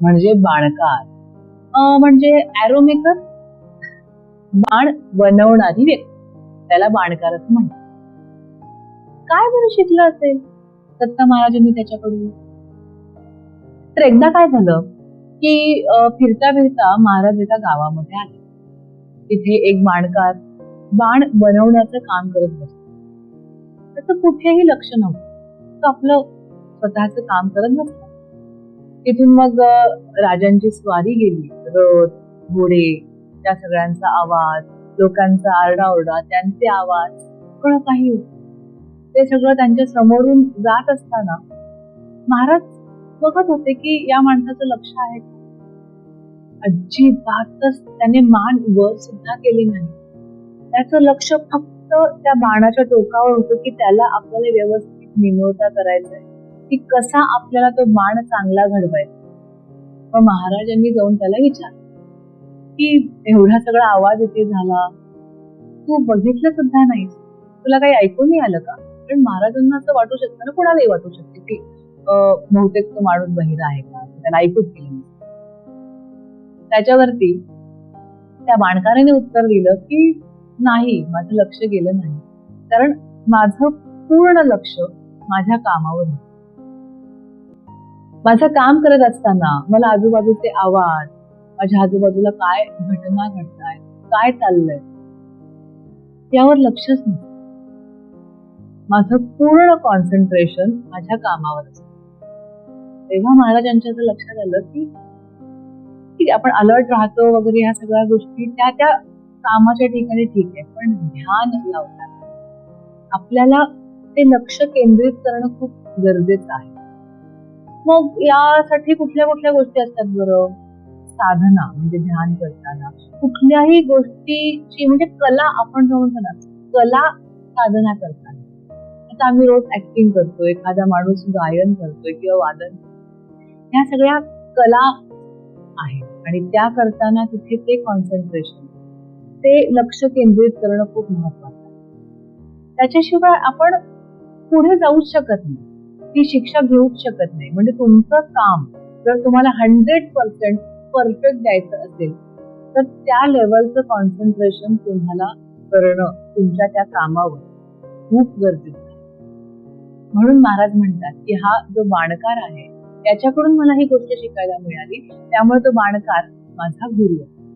म्हणजे बाणकार. अं, म्हणजे arrow maker बाण बनवणारी व्यक्ती. त्याला बाणकार असं म्हणतात. काय बरं शिकलं असेल? दत्त महाराजांनी त्याच्याकडून? तर एकदा काय झालं की फिरता फिरता महाराज एका गावामध्ये आले. तिथे एक बाणकार बाण बनवण्याचं काम करत बसतो त्याचं कुठेही लक्ष नव्हतं. तो आपलं स्वतःच काम करत नसतं तिथून मग राजांची स्वारी गेली. रथ घोडे त्या सगळ्यांचा आवाज लोकांचा आरडाओरडा त्यांचे आवाज सगळं काही ते सगळं त्यांच्या समोरून जात असताना महाराज बघत होते की या माणसाचं लक्ष आहे अजिबातच त्याने मान वर सुद्धा केली नाही. त्याचं लक्ष फक्त त्या बाणाच्या टोकावर होतं की त्याला आपल्याला व्यवस्थित निमवता करायचंय. की कसा आपल्याला तो बाण चांगला घडवायचा. मग महाराजांनी जाऊन त्याला विचार की एवढा सगळा आवाज येते झाला. तू बघितलं सुद्धा नाहीस. तुला काही ऐकून नाही आलं का? पण महाराजांना असं वाटू शकतं ना कोणालाही वाटू शकते की बहुतेक तो माणूस बहिरा आहे का? त्याला ऐकूच गेलं त्याच्यावरती त्या बाणकाराने उत्तर दिलं की नाही माझं लक्ष गेलं नाही. कारण माझं पूर्ण लक्ष माझ्या कामावर होतं. माझं काम करत असताना मला आजूबाजूचे आवाज माझ्या आजूबाजूला काय घटना घडताय काय चाललंय यावर लक्षच नाही माझं पूर्ण कॉन्सन्ट्रेशन माझ्या कामावर असत. तेव्हा महाराजांच्या असं लक्षात आलं की ठीक आहे आपण अलर्ट राहतो वगैरे ह्या सगळ्या गोष्टी त्या त्या कामाच्या ठिकाणी ठीक आहे पण ध्यान लावतात आपल्याला ते लक्ष केंद्रित करणं खूप गरजेचं आहे. मग यासाठी कुठल्या कुठल्या गोष्टी असतात बरं? साधना म्हणजे ध्यान करताना. कुठल्याही गोष्टीची म्हणजे कला आपण म्हणतो ना कला साधना करताना. आता आम्ही रोज ऍक्टिंग करतो एखादा माणूस गायन करतोय किंवा वादन ह्या सगळ्या कला आहेत. आणि त्या करताना तिथे ते कॉन्सन्ट्रेशन ते लक्ष केंद्रित करणं खूप महत्वाचं आहे. त्याच्याशिवाय आपण पुढे जाऊच शकत नाही. ती शिक्षा घेऊच शकत नाही. म्हणजे तुमचं काम जर तुम्हाला हंड्रेड पर्सेंट परफेक्ट द्यायचं असेल तर त्या लेवलचं कॉन्सन्ट्रेशन तुम्हाला करणं तुमच्या त्या कामावर खूप गरजेचं आहे. म्हणून महाराज म्हणतात की हा जो बाणकार आहे त्याच्याकडून मला ही गोष्ट शिकायला मिळाली. त्यामुळे तो बाणकार माझा गुरु आहे.